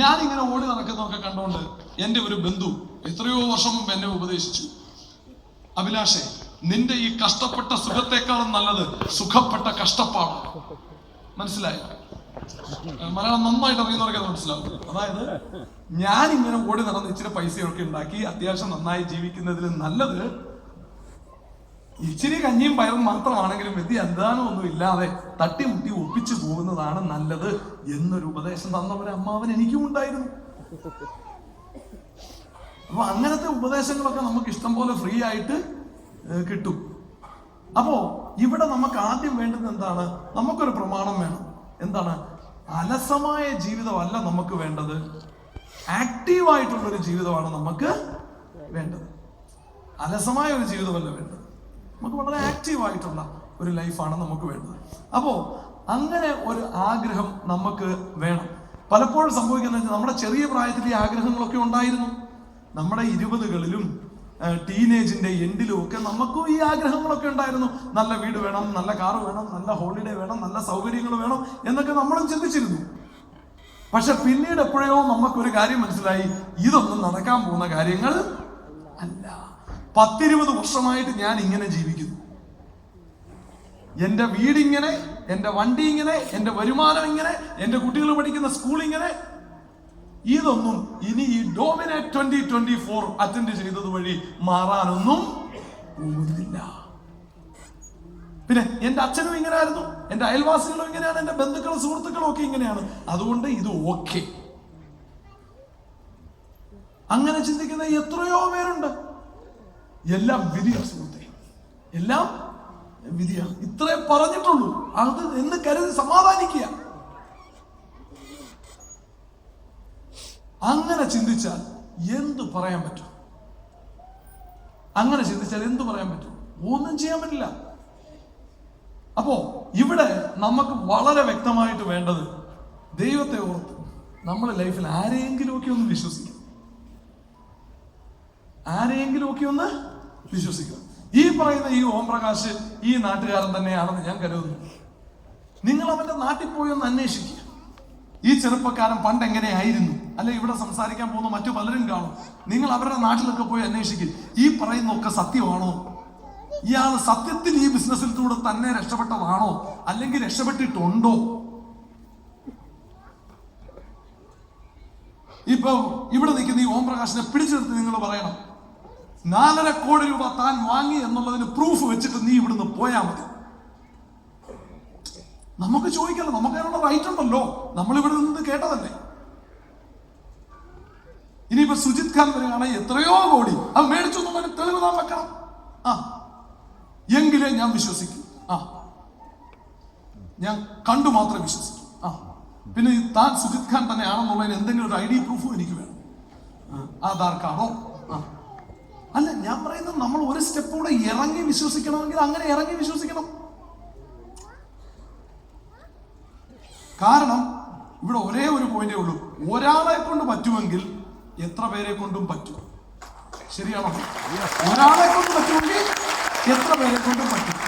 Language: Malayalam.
ഞാൻ ഇങ്ങനെ ഓടി നടക്കുന്നതൊക്കെ കണ്ടോണ്ട് എന്റെ ഒരു ബന്ധു എത്രയോ വർഷം മുമ്പ് എന്നെ ഉപദേശിച്ചു. അഭിലാഷെ നിന്റെ ഈ കഷ്ടപ്പെട്ട സുഖത്തെക്കാളും നല്ലത് സുഖപ്പെട്ട കഷ്ടപ്പാട് മനസ്സിലായോ? മലയാളം നന്നായിട്ട് അറിയുന്നവർക്ക് മനസ്സിലാവും. അതായത് ഞാൻ ഇങ്ങനെ ഓടി നടന്ന് ഇച്ചിരി പൈസയൊക്കെ ഉണ്ടാക്കി അത്യാവശ്യം നന്നായി ജീവിക്കുന്നതിൽ നല്ലത് ഇച്ചിരി കഞ്ഞിയും പയറും മാത്രമാണെങ്കിലും വ്യക്തി എന്താണൊന്നും ഇല്ലാതെ തട്ടിമുട്ടി ഒപ്പിച്ചു പോകുന്നതാണ് നല്ലത് എന്നൊരു ഉപദേശം തന്ന ഒരു അമ്മാവൻ എനിക്കും ഉണ്ടായിരുന്നു. അപ്പൊ അങ്ങനത്തെ ഉപദേശങ്ങളൊക്കെ നമുക്ക് ഇഷ്ടം പോലെ ഫ്രീ ആയിട്ട് കിട്ടും. അപ്പോ ഇവിടെ നമുക്ക് ആദ്യം വേണ്ടുന്നത് എന്താണ്? നമുക്കൊരു പ്രമാണം വേണം. എന്താണ്? അലസമായ ജീവിതമല്ല നമുക്ക് വേണ്ടത്. ആക്റ്റീവായിട്ടുള്ളൊരു ജീവിതമാണ് നമുക്ക് വേണ്ടത്. അലസമായ ഒരു ജീവിതമല്ല വേണ്ടത്. നമുക്ക് വളരെ ആക്റ്റീവായിട്ടുള്ള ഒരു ലൈഫാണ് നമുക്ക് വേണ്ടത്. അപ്പോൾ അങ്ങനെ ഒരു ആഗ്രഹം നമുക്ക് വേണം. പലപ്പോഴും സംഭവിക്കുന്നത് നമ്മുടെ ചെറിയ പ്രായത്തിൽ ഈ ആഗ്രഹങ്ങളൊക്കെ ഉണ്ടായിരുന്നു. നമ്മുടെ ഇരുപതുകളിലും ടീനേജിന്റെ എൻഡിലും ഒക്കെ നമുക്കും ഈ ആഗ്രഹങ്ങളൊക്കെ ഉണ്ടായിരുന്നു. നല്ല വീട് വേണം നല്ല കാറ് വേണം നല്ല ഹോളിഡേ വേണം നല്ല സൗകര്യങ്ങൾ വേണം എന്നൊക്കെ നമ്മളും ചിന്തിച്ചിരുന്നു. പക്ഷെ പിന്നീട് എപ്പോഴോ നമുക്കൊരു കാര്യം മനസ്സിലായി. ഇതൊന്നും നടക്കാൻ പോകുന്ന കാര്യങ്ങൾ അല്ല. പത്തിരുപത് വർഷമായിട്ട് ഞാൻ ഇങ്ങനെ ജീവിക്കുന്നു. എന്റെ വീടിങ്ങനെ എന്റെ വണ്ടി ഇങ്ങനെ എന്റെ വരുമാനം ഇങ്ങനെ എന്റെ കുട്ടികൾ പഠിക്കുന്ന സ്കൂൾ ഇങ്ങനെ. ഇതൊന്നും ഇനി ഈ dominate twenty twenty four attend ചെയ്തത് വഴി മാറാനൊന്നും പോകുന്നില്ല. പിന്നെ എന്റെ അച്ഛനും ഇങ്ങനെ ആയിരുന്നു എന്റെ അയൽവാസികളും ഇങ്ങനെയാണ് എന്റെ ബന്ധുക്കളും സുഹൃത്തുക്കളും ഒക്കെ ഇങ്ങനെയാണ്. അതുകൊണ്ട് ഇത് ഓക്കെ അങ്ങനെ ചിന്തിക്കുന്ന എത്രയോ പേരുണ്ട്. എല്ലാം വിധിയാണ് സുഹൃത്തെ. എല്ലാം വിധിയാണ് ഇത്രേ പറഞ്ഞിട്ടുള്ളൂ. അത് എന്ന് കരുതി സമാധാനിക്കുക. അങ്ങനെ ചിന്തിച്ചാൽ എന്ത് പറയാൻ പറ്റും? അങ്ങനെ ചിന്തിച്ചാൽ എന്ത് പറയാൻ പറ്റും? ഒന്നും ചെയ്യാൻ പറ്റില്ല. അപ്പോ ഇവിടെ നമുക്ക് വളരെ വ്യക്തമായിട്ട് വേണ്ടത് ദൈവത്തെ ഓർത്ത് നമ്മുടെ ലൈഫിൽ ആരെയെങ്കിലുമൊക്കെ ഒന്ന് വിശ്വസിക്കും. ആരെയെങ്കിലുമൊക്കെ ഒന്ന് വിശ്വസിക്കുക. ഈ പറയുന്ന ഈ ഓം പ്രകാശ് ഈ നാട്ടുകാരൻ തന്നെയാണെന്ന് ഞാൻ കരുതുന്നു. നിങ്ങൾ അവന്റെ നാട്ടിൽ പോയി ഒന്ന് അന്വേഷിക്കുക. ഈ ചെറുപ്പക്കാരൻ പണ്ട് എങ്ങനെയായിരുന്നു? അല്ലെ ഇവിടെ സംസാരിക്കാൻ പോകുന്ന മറ്റു പലരും കാണും. നിങ്ങൾ അവരുടെ നാട്ടിലൊക്കെ പോയി അന്വേഷിക്കും. ഈ പറയുന്നൊക്കെ സത്യമാണോ? ഇയാൾ സത്യത്തിൽ ഈ ബിസിനസ്സിൽ കൂടെ തന്നെ രക്ഷപ്പെട്ടതാണോ? അല്ലെങ്കിൽ രക്ഷപ്പെട്ടിട്ടുണ്ടോ? ഇപ്പൊ ഇവിടെ നിൽക്കുന്ന ഈ ഓം പ്രകാശിനെ പിടിച്ചെടുത്ത് നിങ്ങൾ പറയണം. നാലര കോടി രൂപ താൻ വാങ്ങി എന്നുള്ളതിന് പ്രൂഫ് വെച്ചിട്ട് നീ ഇവിടുന്ന് പോയാ മതി. നമുക്ക് ചോദിക്കല്ലോ നമുക്ക് അതിനുള്ള റൈറ്റ് ഉണ്ടല്ലോ. നമ്മൾ ഇവിടെ നിന്ന് കേട്ടതല്ലേ? ഇനിയിപ്പോ സുജിത് ഖാൻ വരികയാണെങ്കിൽ എത്രയോ കോടി. അത് മേടിച്ചു അതിന് തെളിവ് നാം വെക്കണം. ആ എങ്കിലേ ഞാൻ വിശ്വസിക്കും. ആ ഞാൻ കണ്ടു മാത്രം വിശ്വസിക്കും. ആ പിന്നെ താൻ സുജിത് ഖാൻ തന്നെയാണെന്നുള്ളതിന് എന്തെങ്കിലും ഒരു ഐ ഡി പ്രൂഫും എനിക്ക് വേണം. ആധാർ കാർഡോ? ആ. ഞാൻ പറയുന്നത് നമ്മൾ ഒരു സ്റ്റെപ്പ് കൂടെ ഇറങ്ങി വിശ്വസിക്കണമെങ്കിൽ അങ്ങനെ ഇറങ്ങി വിശ്വസിക്കണം. കാരണം ഇവിടെ ഒരേ ഒരു പോയിന്റേ ഉള്ളൂ. ഒരാളെ കൊണ്ട് പറ്റുമെങ്കിൽ എത്ര പേരെ കൊണ്ടും പറ്റും. ശരിയാണോ? ഒരാളെ കൊണ്ട് പറ്റുമെങ്കിൽ എത്ര പേരെ കൊണ്ടും പറ്റും.